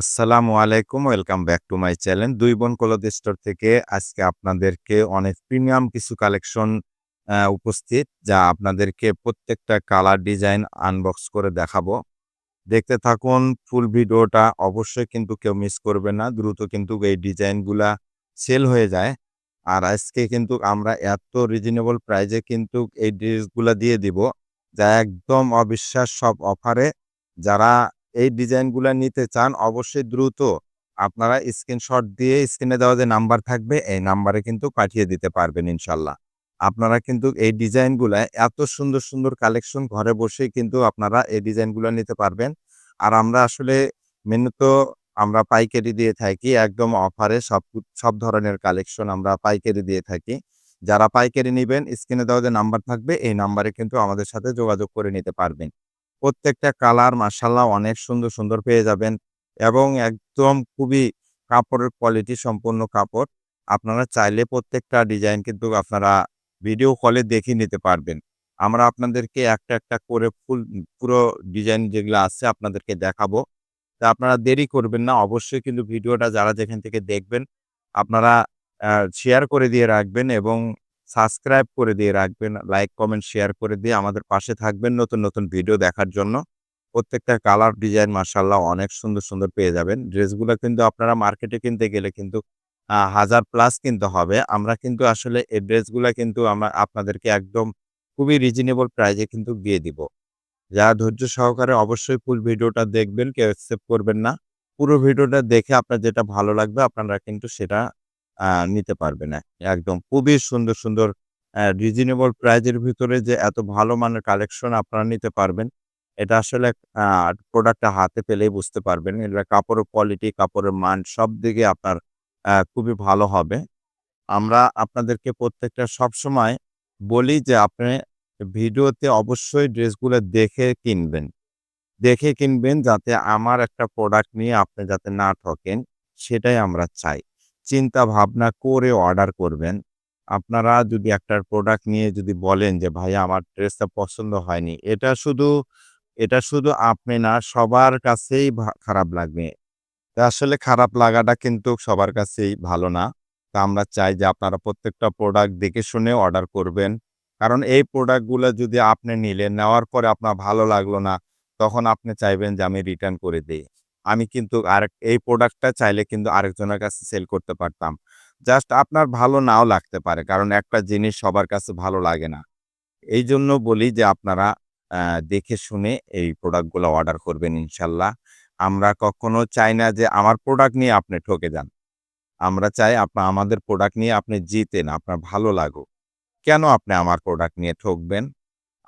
আসসালামু আলাইকুম, welcome back to my channel. দুই বোন কলদ স্টোর থেকে আজকে আপনাদেরকে অনেক প্রিমিয়াম কিছু কালেকশন উপস্থিত, যা আপনাদেরকে প্রত্যেকটা কালার ডিজাইন আনবক্স করে দেখাবো। দেখতে থাকুন ফুল ভিডিওটা, অবশ্যই কিন্তু কেউ মিস করবে না, দ্রুত কিন্তু এই ডিজাইনগুলা সেল হয়ে যায়। আর আজকে কিন্তু আমরা এত রিজনেবল প্রাইজে কিন্তু এই ড্রেসগুলা দিয়ে দিব, যা একদম অবিশ্বাস সব অফারে যারা এই ডিজাইনগুলা নিতে চান, অবশ্যই দ্রুত আপনারা স্ক্রিনশট দিয়ে স্ক্রিনে দেওয়া যে নাম্বার থাকবে, এই নাম্বারে কিন্তু পাঠিয়ে দিতে পারবেন ইনশাল্লাহ। আপনারা কিন্তু এই ডিজাইনগুলা এত সুন্দর সুন্দর কালেকশন ঘরে বসেই কিন্তু আপনারা এই ডিজাইনগুলো নিতে পারবেন। আর আমরা আসলে মেনত আমরা পাইকারি দিয়ে থাকি, একদম অফারে সব সব ধরনের কালেকশন আমরা পাইকারি দিয়ে থাকি। যারা পাইকারি নেবেন, স্ক্রিনে দেওয়া যে নাম্বার থাকবে, এই নাম্বারে কিন্তু আমাদের সাথে যোগাযোগ করে নিতে পারবেন। প্রত্যেকটা কালার মাসাল্লাহ অনেক সুন্দর সুন্দর পেয়ে যাবেন এবং একদম খুবই কাপড়ের কোয়ালিটি সম্পূর্ণ কাপড়। আপনারা চাইলে প্রত্যেকটা ডিজাইন কিন্তু আপনারা ভিডিও কলে দেখে নিতে পারবেন। আমরা আপনাদেরকে একটা একটা করে ফুল, পুরো ডিজাইন যেগুলো আছে আপনাদেরকে দেখাবো। তা আপনারা দেরি করবেন না, অবশ্যই কিন্তু ভিডিওটা যারা যেখান থেকে দেখবেন, আপনারা শেয়ার করে দিয়ে রাখবেন এবং সাবস্ক্রাইব করে দিয়ে রাখবেন, লাইক, কমেন্ট, শেয়ার করে দিয়ে আমাদের পাশে থাকবেন নতুন নতুন ভিডিও দেখার জন্য। প্রত্যেকটা কালার ডিজাইন মার্শাল্লাহ অনেক সুন্দর সুন্দর পেয়ে যাবেন। ড্রেসগুলো কিন্তু আপনারা মার্কেটে কিনতে গেলে কিন্তু হাজার প্লাস কিনতে হবে। আমরা কিন্তু আসলে এই ড্রেসগুলো কিন্তু আমরা আপনাদেরকে একদম খুবই রিজনেবল প্রাইজে কিন্তু দিয়ে দিব। যারা ধৈর্য সহকারে অবশ্যই ফুল ভিডিওটা দেখবেন, কেউ অ্যাকসেপ্ট করবেন না। পুরো ভিডিওটা দেখে আপনার যেটা ভালো লাগবে, আপনারা কিন্তু সেটা নিতে পারবে না। একদম খুবই সুন্দর, সুন্দর রিজনেবল প্রাইজের ভিতরে যে এত ভালো মানের কালেকশন আপনারা নিতে পারবেন, এটা আসলে প্রোডাক্টটা হাতে পেলেই বুঝতে পারবেন। এটা কাপড়ের কোয়ালিটি, কাপড়ের মান সব দিকে আপনার খুবই ভালো হবে। আমরা আপনাদেরকে প্রত্যেকটা সবসময় বলি যে আপনি ভিডিওতে অবশ্যই ড্রেসগুলো দেখে কিনবেন। দেখে কিনবেন যাতে আমার একটা প্রোডাক্ট নিয়ে আপনি যাতে না ঠকেন, সেটাই আমরা চাই। চিন্তা ভাবনা করে অর্ডার করবেন। আপনারা যদি একটা প্রোডাক্ট নিয়ে যদি বলেন যে, "ভাই আমার ড্রেসটা পছন্দ হয়নি।" এটা শুধু এটা শুধু আপনি না সবার কাছেই খারাপ লাগবে। তা আসলে খারাপ লাগাটা কিন্তু সবার কাছেই ভালো না। তা আমরা চাই যে আপনারা প্রত্যেকটা প্রোডাক্ট দেখে শুনে অর্ডার করবেন। কারণ এই প্রোডাক্টগুলো যদি আপনি নিলেন, নেওয়ার পরে আপনার ভালো লাগল না, তখন আপনি চাইবেন যে আমি রিটার্ন করে দেই। আমি কিন্তু আরেক এই প্রোডাক্টটা চাইলে কিন্তু আরেকজনের কাছে সেল করতে পারতাম। জাস্ট আপনার ভালো নাও লাগতে পারে। কারণ একটা জিনিস সবার কাছে ভালো লাগে না। এই জন্য বলি যে আপনারা দেখে শুনে এই প্রোডাক্টগুলো অর্ডার করবেন ইনশাল্লাহ। আমরা কখনো চাই না যে আমার প্রোডাক্ট নিয়ে আপনি ঠকে যান। আমরা চাই আপনা আমাদের প্রোডাক্ট নিয়ে আপনি জিতেন, আপনার ভালো লাগুক। কেন আপনি আমার প্রোডাক্ট নিয়ে ঠকবেন?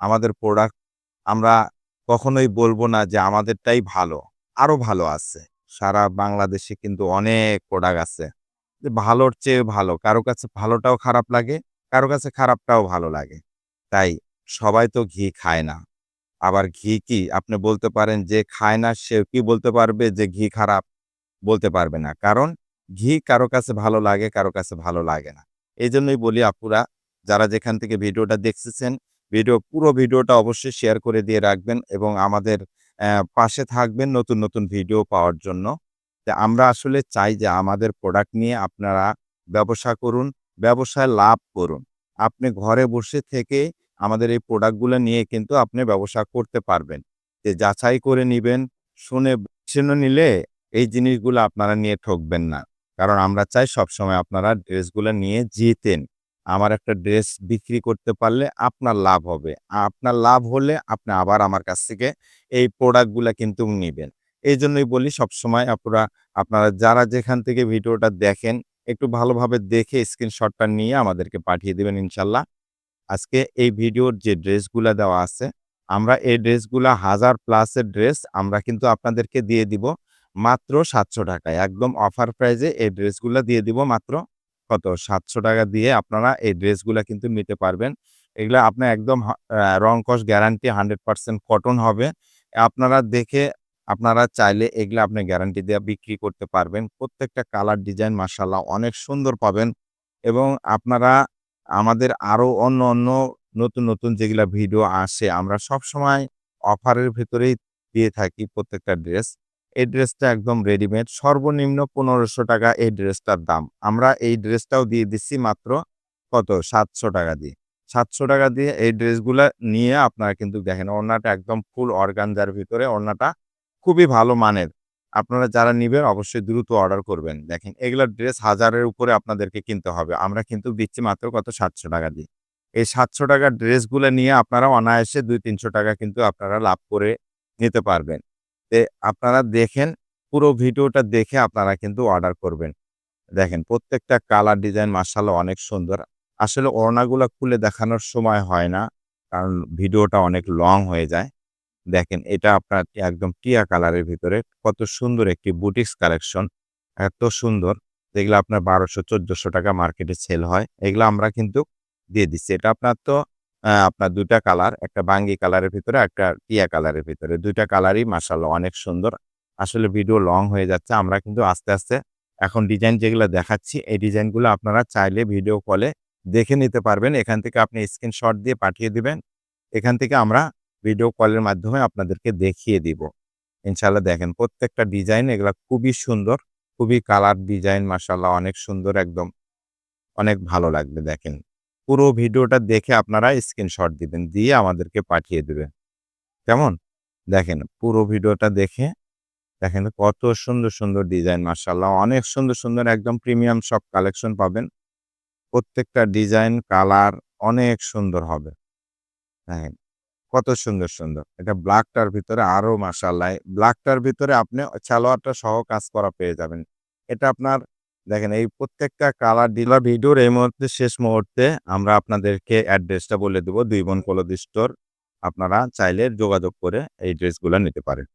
আমাদের প্রোডাক্ট আমরা কখনোই বলব না যে আমাদেরটাই ভালো। আরও ভালো আছে। সারা বাংলাদেশে কিন্তু অনেক প্রোডাক্ট আছে। যে ভালোর চেয়ে ভালো। কারও কাছে ভালোটাও খারাপ লাগে, কারও কাছে খারাপটাও ভালো লাগে। তাই সবাই তো ঘি খায় না। আবার ঘি কি আপনি বলতে পারেন যে খায় না সে কি বলতে পারবে যে ঘি খারাপ? বলতে পারবে না। কারণ ঘি কারও কাছে ভালো লাগে, কারও কাছে ভালো লাগে না। এই জন্যই বলি আপুরা যারা যেখান থেকে ভিডিওটা দেখতেছেন, ভিডিও পুরো ভিডিওটা অবশ্যই শেয়ার করে দিয়ে রাখবেন এবং আমাদের পাশে থাকবেন নতুন, নতুন ভিডিও পাওয়ার জন্য। আমরা আসলে চাই যে আমাদের প্রোডাক্ট নিয়ে আপনারা ব্যবসা করুন, ব্যবসায় লাভ করুন। আপনি ঘরে বসে থেকে আমাদের এই প্রোডাক্টগুলো নিয়ে কিন্তু আপনি ব্যবসা করতে পারবেন। যে যাচাই করে নিবেন, শুনে শুনে নিলে এই জিনিসগুলো আপনারা নিয়ে ঠকবেন না। কারণ আমরা চাই সবসময় আপনারা ড্রেসগুলো নিয়ে জিতেন। আমার একটা ড্রেস বিক্রি করতে পারলে আপনার লাভ হবে। আপনার লাভ হলে আপনি আবার আমার কাছ থেকে এই প্রোডাক্টগুলো কিন্তু নেবেন এই জন্যই বলি সবসময় আপুরা আপনারা যারা যেখান থেকে ভিডিওটা দেখেন একটু ভালোভাবে দেখে স্ক্রিনশটটা নিয়ে আমাদেরকে পাঠিয়ে দেবেন ইনশাল্লাহ। আজকে এই ভিডিওর যে ড্রেসগুলো দেওয়া আছে, আমরা এই ড্রেসগুলো হাজার প্লাসের ড্রেস আমরা কিন্তু আপনাদেরকে দিয়ে দিব মাত্র ৳700 একদম অফার প্রাইজে এই ড্রেসগুলো দিয়ে দিব মাত্র কত ৳700 দিয়ে আপনারা এই ড্রেসগুলা কিন্তু নিতে পারবেন। এগুলো আপনার একদম রং কস গ্যারান্টি 100% কটন হবে। আপনারা দেখে আপনারা চাইলে এগুলো আপনি গ্যারান্টি দিয়ে বিক্রি করতে পারবেন। প্রত্যেকটা কালার ডিজাইন মাশাআল্লাহ অনেক সুন্দর পাবেন এবং আপনারা আমাদের আরও অন্য, অন্য নতুন, নতুন যেগুলা ভিডিও আসে আমরা সবসময় অফারের ভেতরেই দিয়ে থাকি প্রত্যেকটা ড্রেস। এই ড্রেসটা একদম রেডিমেড সর্বনিম্ন পনেরোশো টাকা এই ড্রেসটার দাম। আমরা এই ড্রেসটাও দিয়ে দিচ্ছি মাত্র কত? সাতশো টাকা দিয়ে। সাতশো টাকা দিয়ে এই ড্রেসগুলো নিয়ে আপনারা কিন্তু দেখেন, ওড়নাটা একদম ফুল অর্গানজার ভিতরে, ওড়নাটা খুবই ভালো মানের। আপনারা যারা নিবেন, অবশ্যই দ্রুত অর্ডার করবেন। দেখেন, এগুলা ড্রেস হাজারের উপরে আপনাদেরকে কিনতে হবে। আমরা কিন্তু দিচ্ছি মাত্র কত? সাতশো টাকা দিয়ে। এই সাতশো টাকার ড্রেসগুলো নিয়ে আপনারা অনায়াসে দুই তিনশো টাকা কিন্তু আপনারা লাভ করে নিতে পারবেন। আপনারা দেখেন, পুরো ভিডিওটা দেখে আপনারা কিন্তু অর্ডার করবেন। দেখেন, প্রত্যেকটা কালার ডিজাইন মার্শাল অনেক সুন্দর। আসলে ওড়নাগুলো খুলে দেখানোর সময় হয় না, কারণ ভিডিওটা অনেক লং হয়ে যায়। দেখেন, এটা আপনার একদম টিয়া কালারের ভিতরে। কত সুন্দর একটি বুটিক্স কালেকশন, এত সুন্দর। যেগুলো আপনার বারোশো, চোদ্দশো টাকা মার্কেটে সেল হয়। এগুলো আমরা কিন্তু দিয়ে দিচ্ছি। এটা আপনার তো আপনার দুটা কালার, একটা বাঙ্গি কালারের ভিতরে, একটা টিয়া কালারের ভিতরে। দুইটা কালারই মাসাল্লাহ অনেক সুন্দর। আসলে ভিডিও লং হয়ে যাচ্ছে, আমরা কিন্তু আস্তে আস্তে এখন ডিজাইন যেগুলো দেখাচ্ছি, এই ডিজাইনগুলো আপনারা চাইলে ভিডিও কলে দেখে নিতে পারবেন। এখান থেকে আপনি স্ক্রিনশট দিয়ে পাঠিয়ে দিবেন। এখান থেকে আমরা ভিডিও কলের মাধ্যমে আপনাদেরকে দেখিয়ে দিব। ইনশাল্লাহ দেখেন, প্রত্যেকটা ডিজাইন এগুলা খুবই সুন্দর, খুবই কালার ডিজাইন মাসাল্লাহ অনেক সুন্দর, একদম অনেক ভালো লাগবে দেখেন। পুরো ভিডিওটা দেখে আপনারা স্ক্রিনশট দিবেন, দিয়ে আমাদেরকে পাঠিয়ে দেবেন। কেমন? দেখেন, পুরো ভিডিওটা দেখে দেখেন কত সুন্দর সুন্দর ডিজাইন মার্শাল্লাহ অনেক সুন্দর সুন্দর একদম প্রিমিয়াম সব কালেকশন পাবেন। প্রত্যেকটা ডিজাইন কালার অনেক সুন্দর হবে। দেখেন, কত সুন্দর সুন্দর। এটা ব্ল্যাকটার ভিতরে আরও মার্শাল্লাহ ব্ল্যাকটার ভিতরে আপনি সালোয়ারটা সহ কাজ করা পেয়ে যাবেন। এটা আপনার দেখেন, এই প্রত্যেকটা কালার ডিলার ভিডিওর এই মুহূর্তে শেষ মুহূর্তে আমরা আপনাদেরকে অ্যাড্রেসটা বলে দেবো। দুই বোন কলদ স্টোর আপনারা চাইলে যোগাযোগ করে এই ড্রেসগুলো নিতে পারেন।